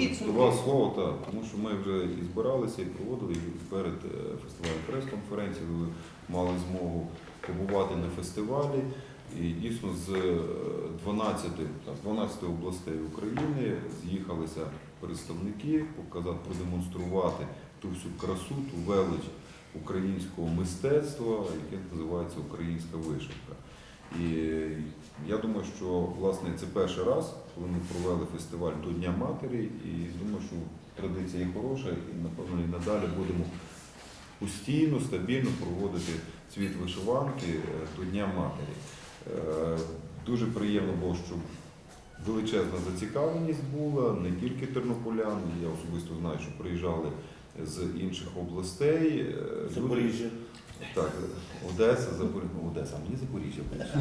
Підсумки. Два слова, так. Тому що ми вже і збиралися, і проводили і перед е, фестивалем прес-конференції. Ви мали змогу побувати на фестивалі. І дійсно з е, 12, так, з 12 областей України з'їхалися представники, показати, продемонструвати ту всю красу, ту велич українського мистецтва, яке називається українська вишивка. І я думаю, що власне це перший раз, коли ми провели фестиваль до Дня Матері, і думаю, що традиція є хороша, і напевно і надалі будемо постійно, стабільно проводити цвіт вишиванки е, до Дня Матері. Е, Дуже приємно було, що величезна зацікавленість була, не тільки тернополян, я особисто знаю, що приїжджали з інших областей. е, Запоріжжя. Так, Одеса, Запоріжжя, Одеса, мені Запоріжжя.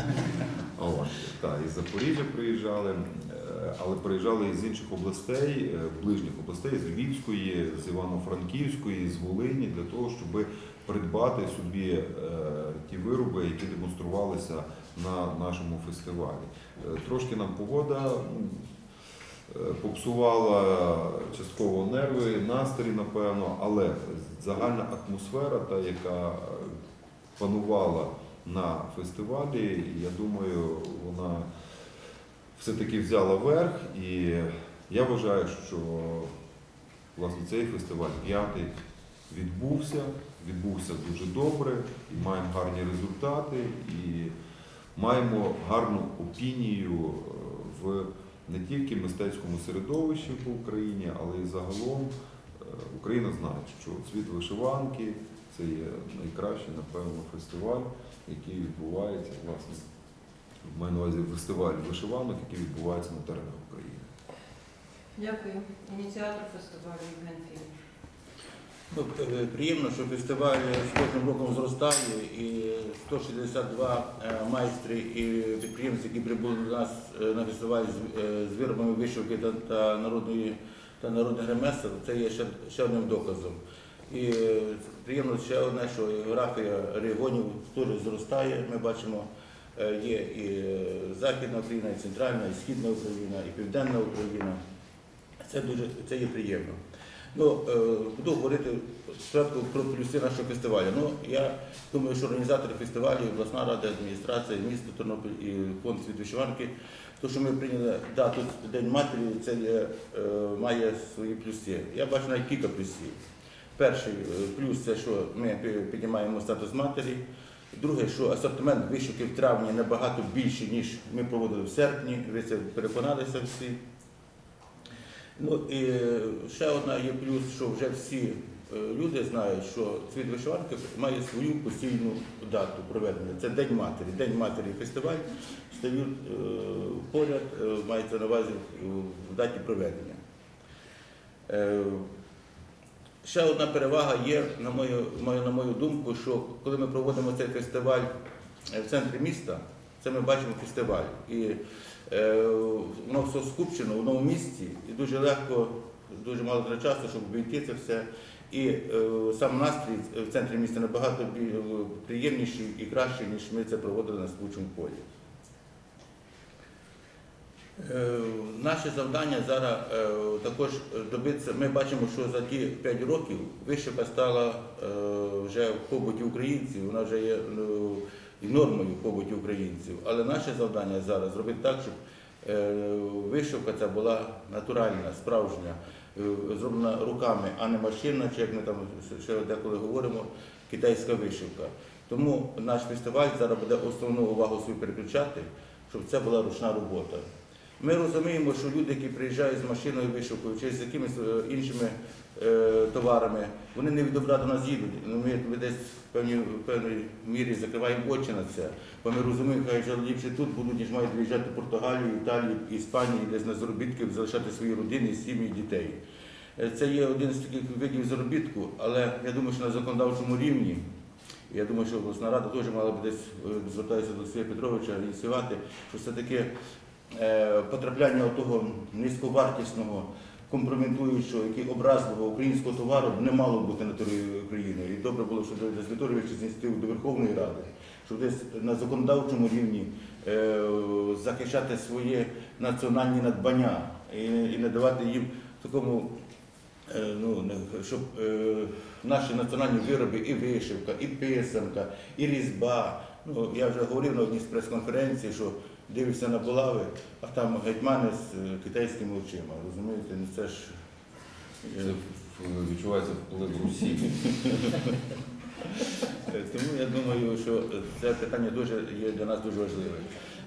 От, так, із Запоріжжя приїжджали, е, але приїжджали і з інших областей, е, ближніх областей, з Львівської, з Івано-Франківської, з Волині, для того, щоб придбати собі е, ті вироби, які демонструвалися на нашому фестивалі. Трошки нам погода е, попсувала частково нерви, настрій, напевно, але загальна атмосфера, та, яка панувала на фестивалі, я думаю, вона все-таки взяла верх. І я вважаю, що власне цей фестиваль п'ятий відбувся, відбувся дуже добре, і маємо гарні результати, і маємо гарну опінію е, в не тільки мистецькому середовищі по Україні, але й загалом е, Україна знає, що цвіт вишиванки це є найкращий, напевно, фестиваль, який відбувається, власне, маю на увазі фестиваль вишиванок, який відбувається на теренах України. Дякую. Ініціатор фестивалю Євген. Ну, Приємно, що фестиваль з кожним роком зростає і 162 е, майстри і підприємці, які прибули до нас е, на фестиваль з, з виробами вишивки та, та народної та народних ремесел, це є ще, ще одним доказом. І приємно ще одне, що географія регіонів теж зростає. Ми бачимо, е, є і е, Західна Україна, і Центральна, і Східна Україна, і Південна Україна. Це дуже це є приємно. Ну, е, буду говорити спочатку про плюси нашого фестивалю. Ну, я думаю, що організатори фестивалю, обласна рада, адміністрація, місто Тернопіль і фонд «Світ вишиванки, то, що ми прийняли дату День матері, це має свої плюси. Я бачу навіть кілька плюсів. Перший е, плюс це, що ми піднімаємо статус матері. Друге, що асортимент вишивки в травні набагато більший, ніж ми проводили в серпні. Ви це переконалися всі. Ну і ще одна є плюс, що вже всі е, люди знають, що цвіт вишиванки має свою постійну дату проведення. Це День матері. День матері фестиваль стають е, поряд, е, мається на увазі е, в даті проведення. Е, Ще одна перевага є, на мою, на мою думку, що коли ми проводимо цей фестиваль е, в центрі міста, це ми бачимо фестиваль. І е, воно все скупчено в одному місці, і дуже легко, дуже мало часу, щоб обійти це все. І е, сам настрій в центрі міста набагато приємніший і кращий, ніж ми це проводили на спучому полі. Е, Наше завдання зараз е, також добитися. Ми бачимо, що за ті 5 років вишивка стала е, вже в побуті українців, вона вже є ну, нормою в побуті українців. Але наше завдання зараз зробити так, щоб вишивка ця була натуральна, справжня, зроблена руками, а не машинна, чи як ми там ще деколи говоримо, китайська вишивка. Тому наш фестиваль зараз буде основну увагу свою переключати, щоб це була ручна робота. Ми розуміємо, що люди, які приїжджають з машиною вишивкою чи з якимись е, іншими е, товарами, вони не від добра до нас їдуть. Ну, Ми, ми десь в певній, в певній мірі закриваємо очі на це, бо ми розуміємо, хай вже ліпше тут будуть, ніж мають виїжджати в Португалію, Італію, Іспанію, десь на заробітки, залишати свої родини, сім'ї, дітей. Е, Це є один з таких видів заробітку, але я думаю, що на законодавчому рівні я думаю, що обласна рада теж мала б десь е, звертатися до Олексія Петровича ініціювати, що все-таки потрапляння того низьковартісного, компрометуючого, який образливого українського товару не мало бути на території України. І добре було, щоб десь Вікторович знести до Верховної Ради, щоб десь на законодавчому рівні е, захищати свої національні надбання і, не давати їм такому, е, ну, щоб е, наші національні вироби, і вишивка, і писанка, і різьба. Ну, я вже говорив на одній з прес-конференцій, що дивишся на булави, а там гетьмани з е, китайськими очима. Розумієте, ну це ж. е, Це відчувається вплив Русі. Е, Тому я думаю, що це питання дуже є для нас дуже важливе.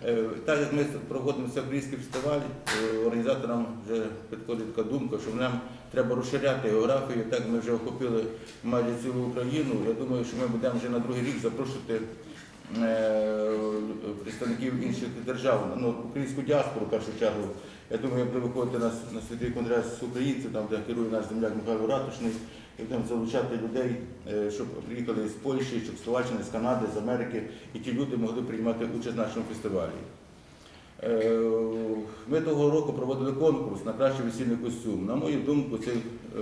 Е, Так як ми проводимо всеукраїнський фестиваль, е, організаторам вже підходить така думка, що нам треба розширяти географію. Так ми вже охопили майже цілу Україну. Я думаю, що ми будемо вже на другий рік запрошувати е, представників інших держав, ну, українську діаспору в першу чергу. Я думаю, буде виходити на, на святий конгрес українців, там де керує наш земляк Михайло Ратушний, і будемо залучати людей, е, щоб приїхали з Польщі, щоб з Словаччини, з Канади, з Америки, і ті люди могли приймати участь в нашому фестивалі. Е, Ми того року проводили конкурс на кращий весільний костюм. На мою думку, цей е,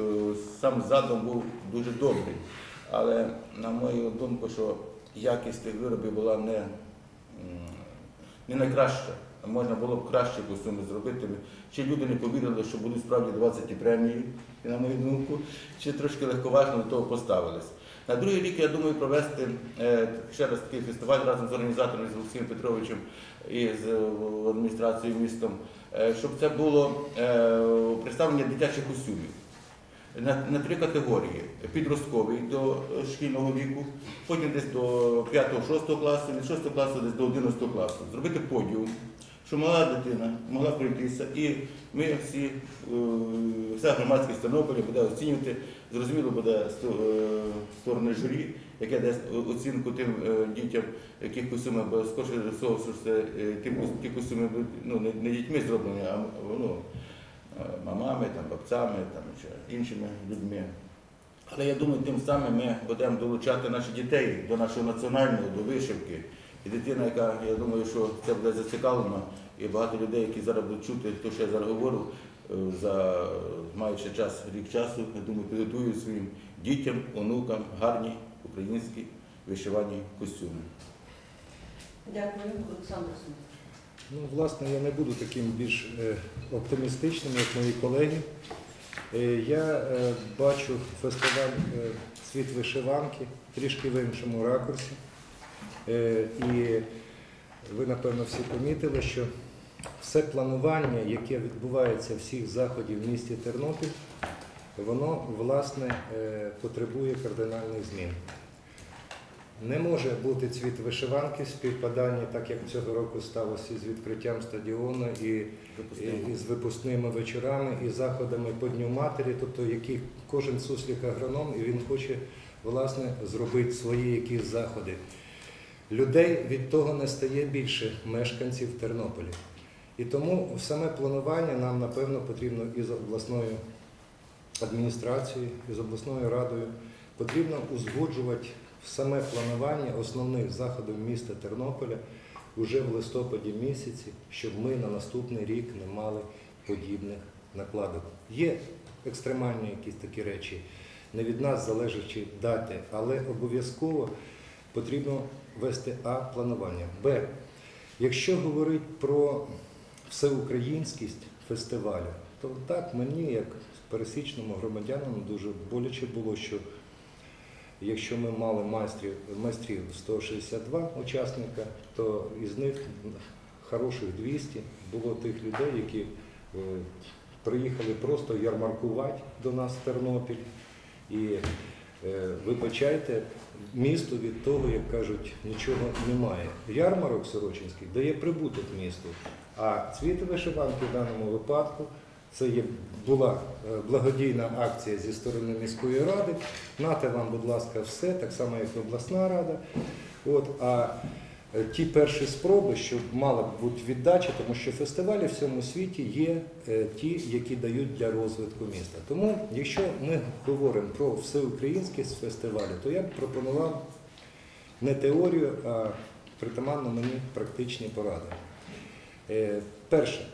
сам задум був дуже добрий. Але на мою думку, що якість тих виробів була не, не найкраща. Можна було б кращі костюми зробити. Чи люди не повірили, що будуть справді 20 премії, на мою думку, чи трошки легковажно до того поставились. На другий рік я думаю провести е, ще раз такий фестиваль разом з організатором з Олексієм Петровичем і з е, адміністрацією містом, е, щоб це було представлення дитячих костюмів на, на три категорії: підростковий до е, шкільного віку, потім десь до 5-6 класу, від 6 класу десь до 11 класу. Зробити подіум, щоб мала дитина могла пройтися, і ми всі, е, вся громадськість Тернополя буде оцінювати, зрозуміло буде е, сторони журі, яке дасть оцінку тим дітям, яких костюми, бо скорше всього, що це е, ті костюми ну, не, дітьми зроблені, а ну, мамами, там, бабцями там, чи іншими людьми. Але я думаю, тим самим ми будемо долучати наших дітей до нашого національного, до вишивки. І дитина, яка, я думаю, що це буде зацікавлена, і багато людей, які зараз будуть чути, те, що я зараз говорю, е, за маючи час, рік часу, я думаю, підготують своїм дітям, онукам гарні українські вишивані костюми. Дякую, Олександр. Ну, власне, я не буду таким більш е, оптимістичним, як мої колеги. Е, Я е, бачу фестиваль Світ вишиванки трішки в іншому ракурсі. І ви, напевно, всі помітили, що все планування, яке відбувається всіх заходів в місті Тернопіль, воно, власне, потребує кардинальних змін. Не може бути цвіт вишиванки в співпаданні, так як цього року сталося з відкриттям стадіону і, і, і з випускними вечорами, і заходами по Дню Матері, тобто які кожен суслік агроном, і він хоче власне зробити свої якісь заходи. Людей від того не стає більше мешканців Тернополя. І тому саме планування нам, напевно, потрібно із обласною адміністрацією, із обласною радою потрібно узгоджувати саме планування основних заходів міста Тернополя уже в листопаді місяці, щоб ми на наступний рік не мали подібних накладок. Є екстремальні якісь такі речі, не від нас залежачі дати, але обов'язково потрібно вести А планування. Б. Якщо говорити про всеукраїнськість фестивалю, то так мені, як пересічному громадянину, дуже боляче було, що якщо ми мали майстрів, майстрів 162 учасника, то із них хороших 200 було тих людей, які е, приїхали просто ярмаркувати до нас в Тернопіль. І е, вибачайте, місто від того, як кажуть, нічого немає. Ярмарок Сорочинський дає прибуток місту, а цвіт вишиванки в даному випадку це є, була е, благодійна акція зі сторони міської ради. Нате вам, будь ласка, все, так само, як і обласна рада. От, а е, ті перші спроби, що мала б бути віддача, тому що фестивалі в всьому світі є е, ті, які дають для розвитку міста. Тому, якщо ми говоримо про всеукраїнськість фестивалю, то я б пропонував не теорію, а притаманно мені практичні поради. Перше,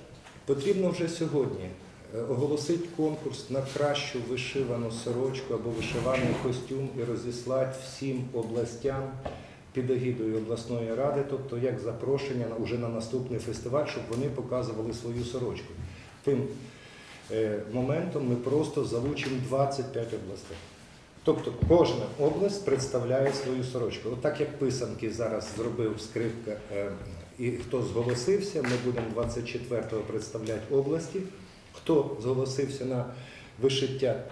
потрібно вже сьогодні оголосити конкурс на кращу вишивану сорочку або вишиваний костюм і розіслати всім областям під егідою обласної ради, тобто як запрошення уже на наступний фестиваль, щоб вони показували свою сорочку. Тим е, моментом ми просто залучимо 25 областей. Тобто кожна область представляє свою сорочку. Отак як писанки зараз зробив скрипка, е, і хто зголосився, ми будемо 24-го представляти області. Хто зголосився на вишиття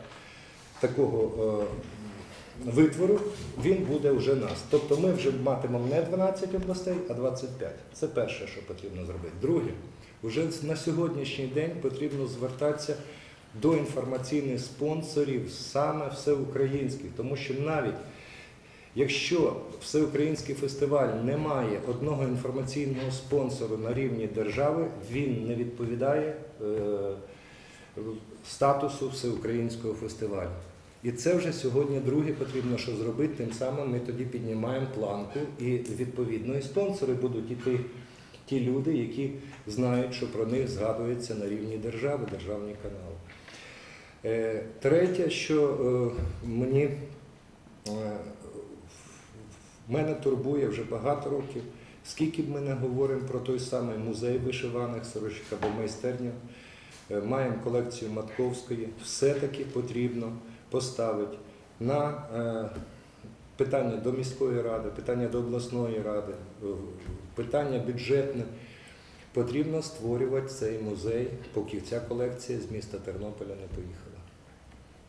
такого е, витвору, він буде вже нас. Тобто ми вже матимемо не 12 областей, а 25. Це перше, що потрібно зробити. Друге, вже на сьогоднішній день потрібно звертатися до інформаційних спонсорів, саме всеукраїнських, тому що навіть якщо всеукраїнський фестиваль не має одного інформаційного спонсору на рівні держави, він не відповідає е, статусу всеукраїнського фестивалю. І це вже сьогодні друге потрібно що зробити. Тим самим ми тоді піднімаємо планку, і відповідно і спонсори будуть іти ті люди, які знають, що про них згадується на рівні держави, державні канали. Е, Третє, що е, мені е, мене турбує вже багато років, скільки б ми не говоримо про той самий музей вишиваних сорочок або майстерню, е, маємо колекцію Матковської, все-таки потрібно поставити на е, питання до міської ради, питання до обласної ради, е, питання бюджетне. Потрібно створювати цей музей, поки ця колекція з міста Тернополя не поїхала.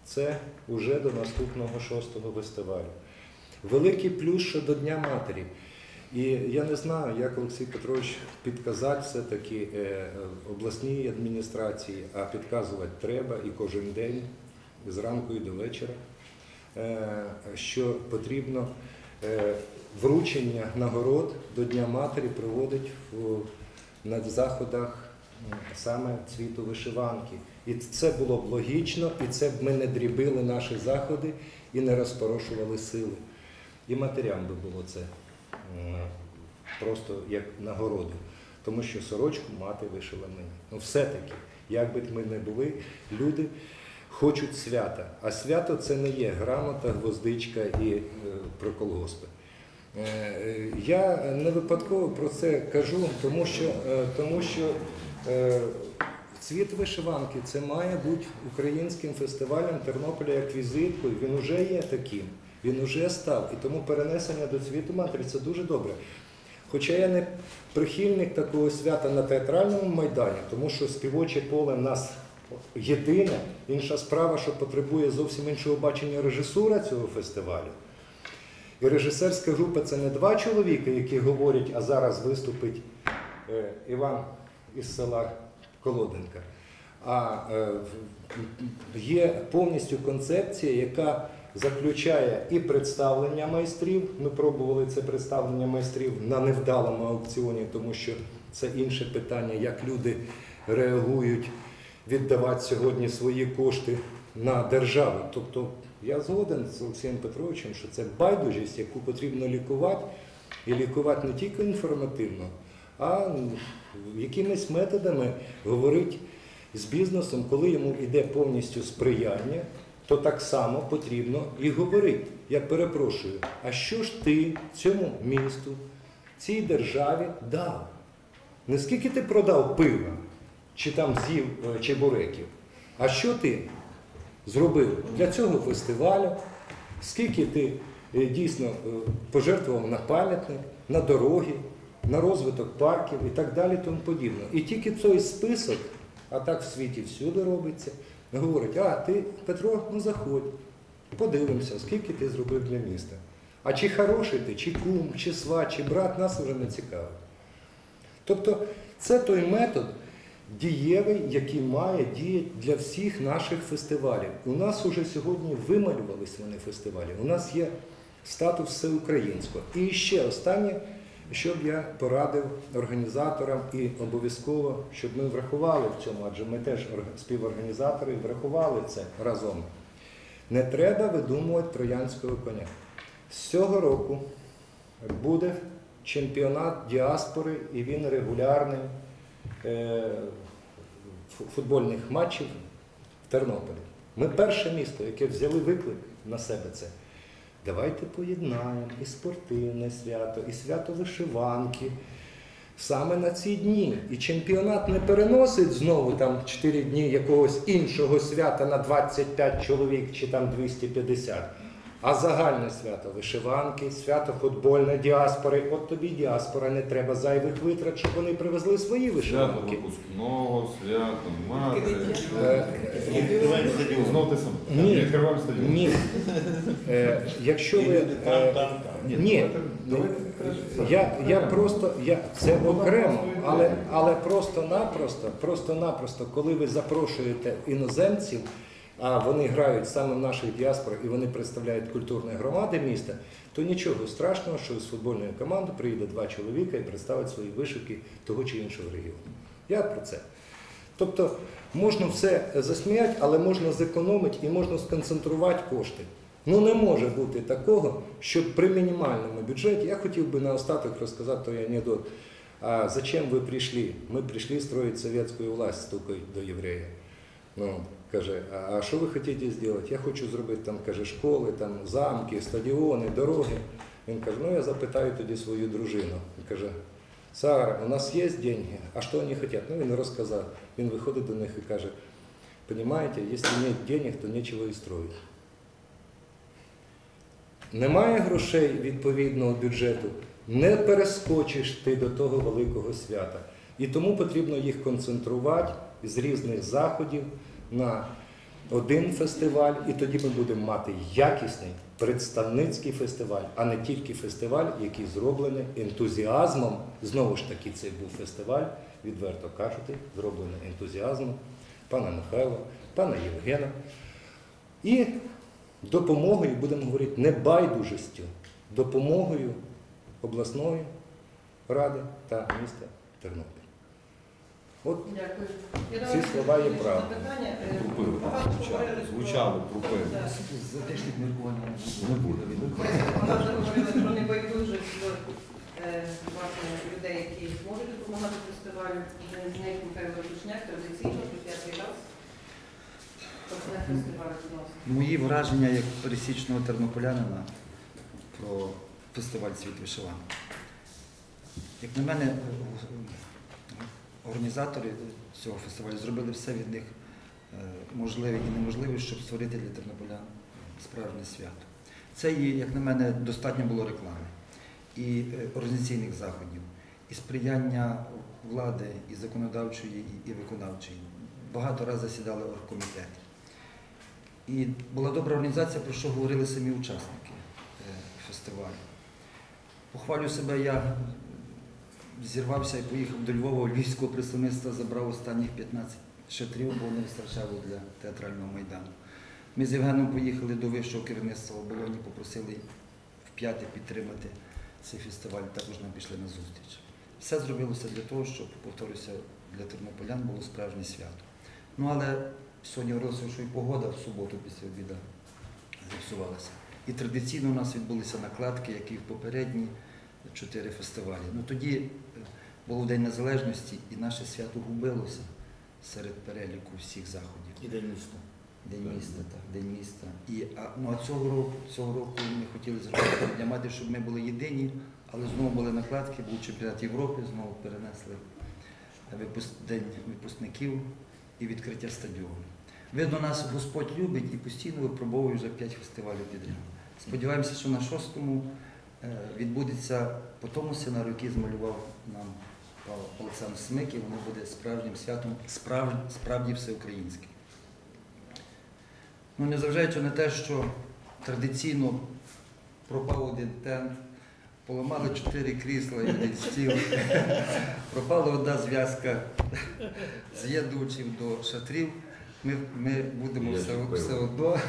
Це вже до наступного шостого фестивалю. Великий плюс щодо Дня Матері. І я не знаю, як Олексій Петрович підказати все-таки е, обласній адміністрації, а підказувати треба і кожен день, зранку і до вечора, е, що потрібно е, вручення нагород до Дня Матері проводить на заходах саме цвіту вишиванки. І це було б логічно, і це б ми не дрібили наші заходи і не розпорошували сили. І матерям би було це просто як нагороду. Тому що сорочку мати вишила мені. Ну все-таки, як би ми не були, люди хочуть свята. А свято це не є грамота, гвоздичка і е, про колгоспи. Е, е, Я не випадково про це кажу, тому що, е, тому що е, цвіт вишиванки це має бути українським фестивалем Тернополя як візиткою. Він вже є таким, він вже став. І тому перенесення до цвіту матері це дуже добре. Хоча я не прихильник такого свята на театральному майдані, тому що співоче поле в нас єдине. Інша справа, що потребує зовсім іншого бачення режисура цього фестивалю. І режисерська група це не два чоловіка, які говорять, а зараз виступить е, Іван із села Колоденка. А е, є повністю концепція, яка заключає і представлення майстрів. Ми пробували це представлення майстрів на невдалому аукціоні, тому що це інше питання, як люди реагують віддавати сьогодні свої кошти на державу. Тобто я згоден з Олексієм Петровичем, що це байдужість, яку потрібно лікувати, і лікувати не тільки інформативно, а якимись методами говорити з бізнесом, коли йому йде повністю сприяння, то так само потрібно і говорити. Я перепрошую, а що ж ти цьому місту, цій державі дав? Не скільки ти продав пива, чи там з'їв е, чебуреків, а що ти зробив для цього фестивалю, скільки ти е, дійсно е, пожертвував на пам'ятник, на дороги, на розвиток парків і так далі, тому подібне. І тільки цей список, а так в світі всюди робиться, говорить, а ти, Петро, ну заходь, подивимося, скільки ти зробив для міста. А чи хороший ти, чи кум, чи сват, чи брат, нас вже не цікавить. Тобто це той метод дієвий, який має діяти для всіх наших фестивалів. У нас уже сьогодні вималювались вони фестивалі. У нас є статус всеукраїнського. І ще останнє, що б я порадив організаторам і обов'язково, щоб ми врахували в цьому, адже ми теж співорганізатори врахували це разом. Не треба видумувати троянського коня. З цього року буде чемпіонат діаспори, і він регулярний е, футбольних матчів в Тернополі. Ми перше місто, яке взяли виклик на себе це. Давайте поєднаємо і спортивне свято, і свято вишиванки. саме на ці дні. І чемпіонат не переносить знову там 4 дні якогось іншого свята на 25 чоловік чи там 250. А загальне свято вишиванки, свято футбольне, діаспори. От тобі діаспора, не треба зайвих витрат, щоб вони привезли свої Свято вишиванки. випускного, свято матері. Е, Знов ти сам. Ні. Відкриваємо стадіон. Ні. Е, якщо ви. е, Ні. Я, я просто, я, це окремо, але, але просто-напросто, просто-напросто, коли ви запрошуєте іноземців, а вони грають саме в наших діаспорах і вони представляють культурні громади міста, то нічого страшного, що з футбольної команди приїде два чоловіка і представить свої вишивки того чи іншого регіону. Я про це. Тобто можна все засміяти, але можна зекономити і можна сконцентрувати кошти. Ну не може бути такого, щоб при мінімальному бюджеті, я хотів би наостаток розказати той анекдот. А зачем ви прийшли? Ми прийшли строить советскую власть, стукають до єврея. Ну, каже, а що ви хочете зробити? Я хочу зробити там, каже, школи, там, замки, стадіони, дороги. Він каже, ну я запитаю тоді свою дружину. Він каже, Сара, у нас є деньги, а що вони хочуть? Ну він розказав. Він виходить до них і каже, понимаете, якщо нет денег, то нічого і строїти. Немає грошей відповідного бюджету, не перескочиш ти до того великого свята. І тому потрібно їх концентрувати з різних заходів на один фестиваль, і тоді ми будемо мати якісний представницький фестиваль, а не тільки фестиваль, який зроблений ентузіазмом. Знову ж таки, це був фестиваль, відверто кажучи, зроблений ентузіазмом пана Михайла, пана Євгена. І допомогою, будемо говорити, не байдужістю, допомогою обласної ради та міста Тернопіль. От Дякую. Я Ці слова є що правда. запитання, Крупили, багато звучали, говорили про- звучали, крупили. Так. За технік міркування Не буде. Вона вже говорила про небайдужість до е, власне, людей, які можуть допомагати фестивалю. Один з них Михайло Рушняк, традиційно, п'ятий раз. Ласка. Мої враження як пересічного тернополянина про фестиваль світ вишиванок. Як на мене, організатори цього фестивалю зробили все від них е, можливе і неможливе, щоб створити для тернополян справжнє свято. Це, є, як на мене, достатньо було реклами і е, організаційних заходів, і сприяння влади, і законодавчої, і- виконавчої. Багато разів засідали оргкомітети. І була добра організація, про що говорили самі учасники е, фестивалю. Похвалю себе, я зірвався і поїхав до Львова, Львівського представництва забрав останніх 15 шатрів, бо не вистачало для театрального майдану. Ми з Євгеном поїхали до вищого керівництва оболоні, попросили вп'яте підтримати цей фестиваль, також нам пішли на зустріч. Все зробилося для того, щоб, повторюся, для тернополян було справжнє свято. Ну але сьогодні говорилося, що і погода в суботу після обіду зіпсувалася. І традиційно у нас відбулися накладки, як і в попередні чотири фестивалі. Ну тоді був День Незалежності, і наше свято губилося серед переліку всіх заходів. І день міста. День міста, так, День міста. І, а, ну, а цього року, цього року ми хотіли зробити для мати, щоб ми були єдині, але знову були накладки, був чемпіонат Європи, знову перенесли випуск, день випускників і відкриття стадіону. Видно, нас Господь любить і постійно випробовує вже п'ять фестивалів підряд. Сподіваємося, що на шостому е, відбудеться по тому сценарію, який змалював нам Олександр Смик, і воно буде справжнім святом, справ, справді всеукраїнським. Ну, незважаючи на те, що традиційно пропав один тент, поламали чотири крісла і один стіл, пропала одна зв'язка з'єднувачів до шатрів. Ми, ми будемо все, все одно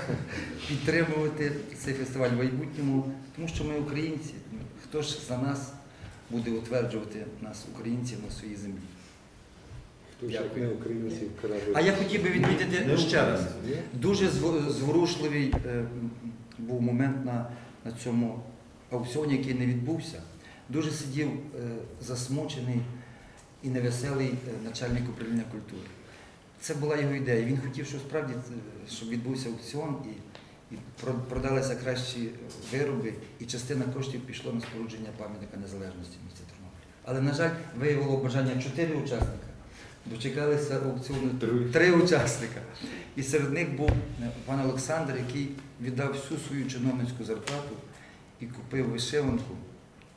підтримувати цей фестиваль в майбутньому, тому що ми українці. Хто ж за нас буде утверджувати нас, українців, на своїй землі? хто ж як Дякую. А я хотів би відмітити ще раз. Дуже зворушливий е, був момент на, на цьому аукціоні, який не відбувся. Дуже сидів е, засмучений і невеселий е, начальник управління культури. Це була його ідея. Він хотів, щоб справді щоб відбувся аукціон і, і продалися кращі вироби, і частина коштів пішла на спорудження пам'ятника незалежності міста Тернополя. Але, на жаль, виявило бажання чотири учасника. Дочекалися аукціону Три. три учасника. І серед них був е, пан Олександр, який віддав всю свою чиновницьку зарплату і купив вишиванку.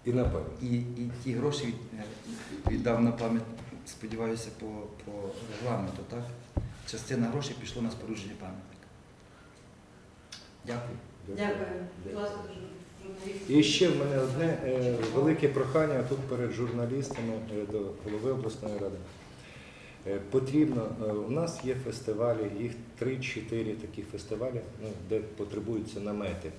І напевно. І, і ті гроші е, віддав на пам'ять, сподіваюся, по, по регламенту, так? Частина грошей пішло на спорудження пам'ятника. Дякую. Дякую. Будь ласка. І ще в мене одне е, велике прохання тут перед журналістами е, до голови обласної ради. Е, Потрібно, е, у нас є фестивалі, їх 3-4 такі фестивалі, ну, де потребуються намети.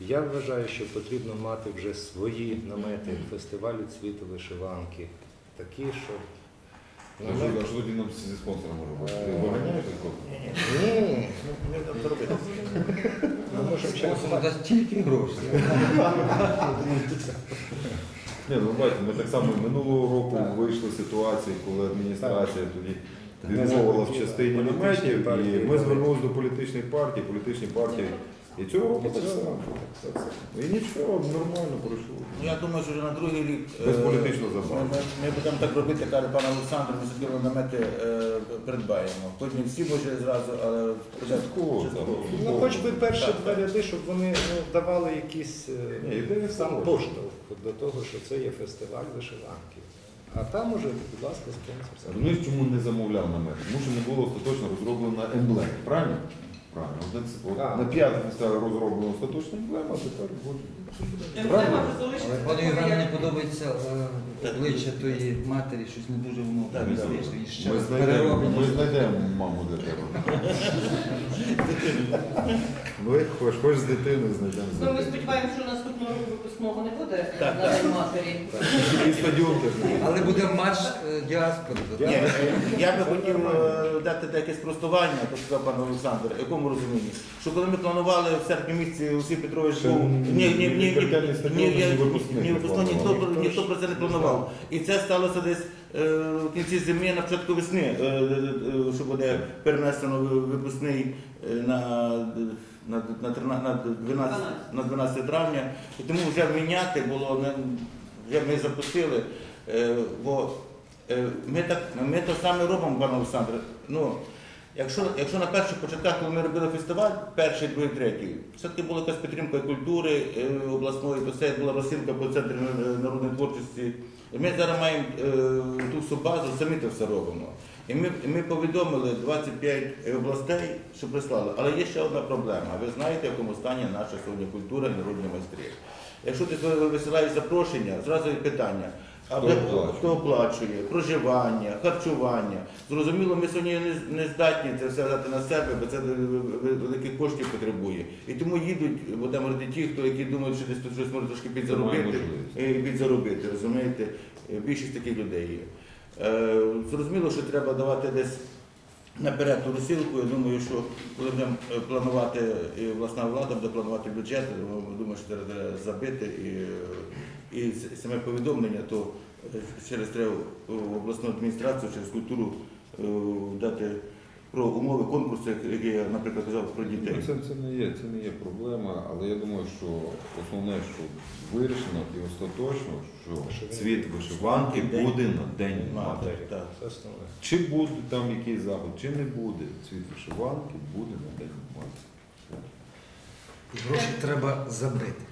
Я вважаю, що потрібно мати вже свої намети фестивалю цвіту вишиванки. Такі, що що- а що тоді нам зі спонсором може бути? Ти виганяєш такого? Ні, це робити. Ми можемо Це тільки гроші. Ні, ну бачите, ми так само минулого року вийшли з ситуації, коли адміністрація тоді відмовила в частині наметів, і ми звернулися до політичних партій, політичні партії. І цього року так само. І нічого, нормально пройшло. Ну, Я думаю, що вже на другий рік Без е, політичного забаву. Ми, ми будемо так робити, каже пан Олександр, ми собі намети е, придбаємо. Хоч не всі може зразу, але Частково, частково. Ну, хоч би перші Так, два так. ряди, щоб вони ну, давали якийсь е, Ні, сам поштовх до того, що це є фестиваль вишиванки. А там уже, будь ласка, спонсорство. Розумієш, чому не замовляв намет? Тому що не було остаточно розроблена емблема. Правильно? Правильно. От на п'ятницю розроблена остаточна емблема, а тепер буде. Вже Але пану Івану не подобається е, обличчя тої матері, щось не дуже воно Так, так. звично. І ще Ми знайдемо, перероблено. ми знайдемо маму для тебе. Як хочеш, хочеш з дитиною знайдемо. з Ну, ми дитиною. сподіваємося, що наступного року випускного не буде Так, на День матері. І стадіон теж буде. Але буде матч е, діаспори. Ні, я би хотів е, дати таке спростування, то сказав пан Олександр, в якому розумінні, що коли ми планували в серпні місяці Олексій Петрович був ні, ні, ні, стадіон, ні, ні випускник ні, не випускник, ніхто, про- ніхто про це не планував. І це сталося десь е, в кінці зими, на початку весни, е, е, що буде перенесено ви- випускний е, на, на, на, 13 на 12, на 12 травня. І тому вже міняти було не вже ми запустили. Е, бо е, ми так ми то саме робимо, пане Олександре. Ну, якщо, якщо на перших початках, коли ми робили фестиваль, перший, другий, третій, все-таки була якась підтримка культури е, обласної, то це була розсилка по центру е, народної творчості. І ми зараз маємо е, ту всю базу, самі це все робимо. І ми, ми повідомили 25 областей, що прислали. Але є ще одна проблема. Ви знаєте, в якому стані наша сьогодні культура і народні майстри. Якщо ти висилаєш запрошення, зразу є питання. А Хто оплачує? хто оплачує, проживання, харчування. Зрозуміло, ми сьогодні не, не здатні це все взяти на себе, бо це великих коштів потребує. І тому їдуть, будемо говорити, ті, хто які думають, що десь тут щось може трошки підзаробити, підзаробити, розумієте? Е, Більшість таких людей є. Е, Зрозуміло, що треба давати десь наперед ту розсилку. Я думаю, що коли будемо е, планувати, і обласна влада буде планувати бюджет, думаю, що треба забити і, е, і саме повідомлення, то е, через треба в обласну адміністрацію, через культуру е, дати про умови конкурсу, які я, наприклад, казав про дітей. Ну, Це, це, не є, це не є проблема, але я думаю, що основне, що вирішено і остаточно, що цвіт вишиванки буде на День Матері, матері. так. Це основне. Чи буде там якийсь заход, чи не буде, цвіт вишиванки буде на День матері. Гроші треба забрити.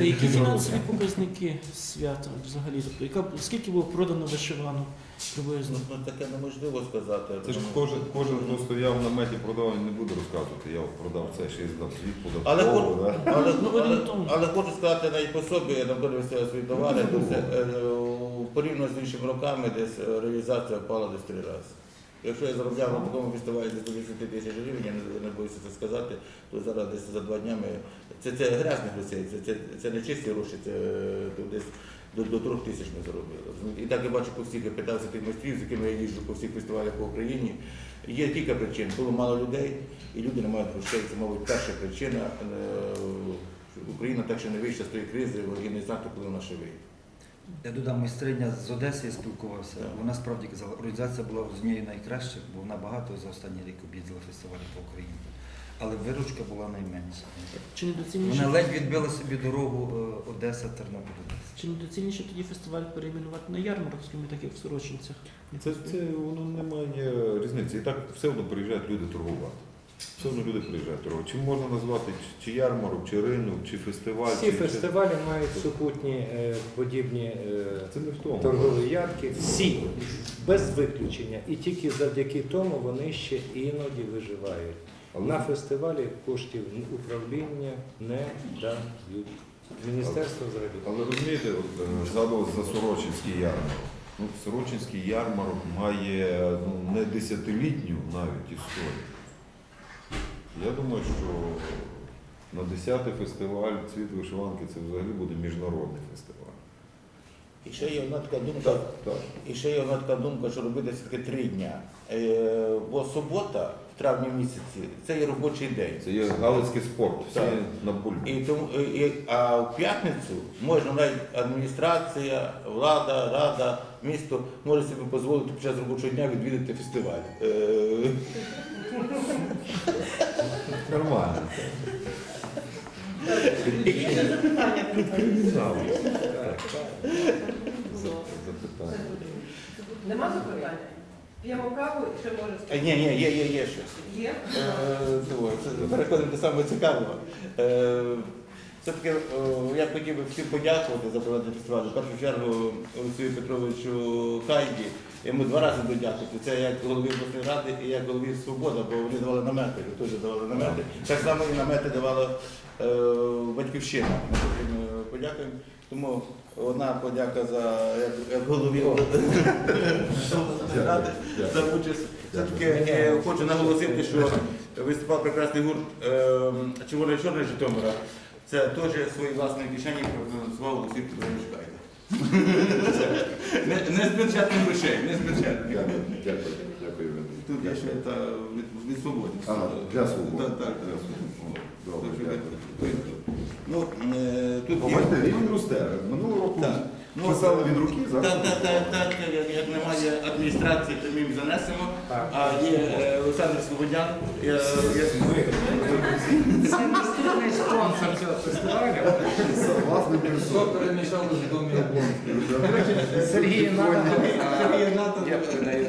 Які фінансові показники свята взагалі? Тобто, яка, скільки було продано вишиванок приблизно? Ну, таке неможливо сказати. Це ж кожен, кожен, хто стояв на меті, продав, не буде розказувати. Я продав це, ще й здав звіт Але, податково. хо- да? але, Ну, але, орієнтовно. але хочу сказати навіть по собі, я там свої товари, то це, е, порівняно з іншими роками, десь е, реалізація впала десь три рази. Якщо я заробляв на такому фестивалі до 10 тисяч гривень, я не, не боюся це сказати, то зараз десь за два дня ми. Це, це грязні гроші, це, це, це не чисті гроші, це то десь до, до трьох тисяч ми заробили. І так я бачу по всіх, я питався тих майстрів, з якими я їжджу по всіх фестивалях по Україні. Є кілька причин. Було мало людей, і люди не мають грошей. Це, мабуть, перша причина. Е, Україна так ще не вийшла з тої кризи і не знати, коли вона ще вийде. Я додам майстриня з Одеси, я спілкувався. Так. Вона справді казала, організація була однією з найкращих, бо вона багато за останній рік об'їздила фестивалі по Україні. Але виручка була найменша. Чи недоцільніше, Вона ледь відбила собі дорогу е, Одеса, Тернопіль, Одеса. чи недоцільніше тоді фестиваль перейменувати на ярмарок, так як в Сорочинцях? Це, це воно не має різниці. І так все одно приїжджають люди торгувати. Все одно люди приїжджають торгувати. Чи можна назвати чи- ярмарок, чи ринок, чи фестиваль. Всі чи, фестивалі мають супутні е, подібні е, Це не в тому. торгові ярки. Всі, без виключення. І тільки завдяки тому вони ще іноді виживають. Але На фестивалі коштів управління не дають. Міністерство взагалі. Але розумієте, от, е, згадував за Сорочинський ярмарок. Ну, Сорочинський ярмарок має ну, не десятилітню навіть історію. Я думаю, що на 10-й фестиваль Цвіт вишиванки це взагалі буде міжнародний фестиваль. І ще є одна така думка, Так. і ще є одна така думка, що робити все-таки три дня. Е, бо субота в травні місяці це є робочий день. Це є галицький спорт, всі Так. на бульбі. І тому, і, і- а в п'ятницю можна навіть адміністрація, влада, рада, місто може собі дозволити під час робочого дня відвідати фестиваль. Е, Нормально. Є запитання? Запитання. Нема запитання? П'ємо каву і ще може е, сказати. ні, ні, є, є, є ще. Є? Е, це Переходимо до самого цікавого. Е, Все-таки е, я хотів би всім подякувати за проведення фестивалю. В першу чергу Олексію Петровичу Хайді. Йому два рази додякувати. Це як голові обласної ради і як голові Свобода, бо вони давали намети, теж давали намети. Так само і намети давала е, батьківщина. Ми е, подякуємо. Тому одна подяка за як, як голові обласної ради за участь. Все-таки е, хочу наголосити, що виступав прекрасний гурт е, Червоний Чорний Житомира. Це теж свої власні кишені профінансував Олексій Петрович Кайда. Не, не з бюджетних грошей, не з бюджетних. Дякую, дякую, дякую. Тут я ще та від, від свободи. А, для свободи. Так, так. Для свободи. Добре, дякую. Ну, е, тут є. Бачите, рівень росте. Минулого року Так. Ну, писали від руки, зараз. Так, так, так, так, як, як немає адміністрації, то ми їм занесемо. А є е, Олександр Слободян. Це наступний спонсор цього фестивалю. Власне, Хто перемішав. Сергій Ігнатов. Сергій Ігнатов. Я передаю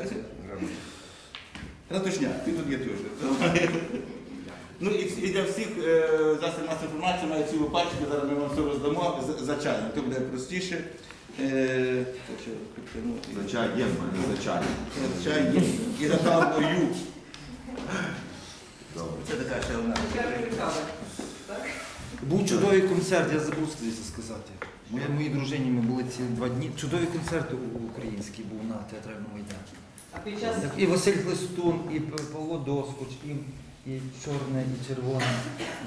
ти тут є теж. Ну і, і для всіх е, засобів масової інформації має цілу пачку, зараз ми вам все роздамо за, за чай, то буде простіше. Е, так що, підтягнути. За чай є, в мене за чай. За чай є. І за кавою. Добре. Це така ще одна. Був чудовий концерт, я забув здається, сказати. Моя, моїй дружині ми були ці два дні. Чудовий концерт у- український був на театральному майдані. А під час І Василь Хлистун, і П- Павло Доскоч, і, і чорне, і червоне.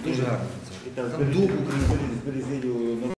Дуже гарно це. Там дух український.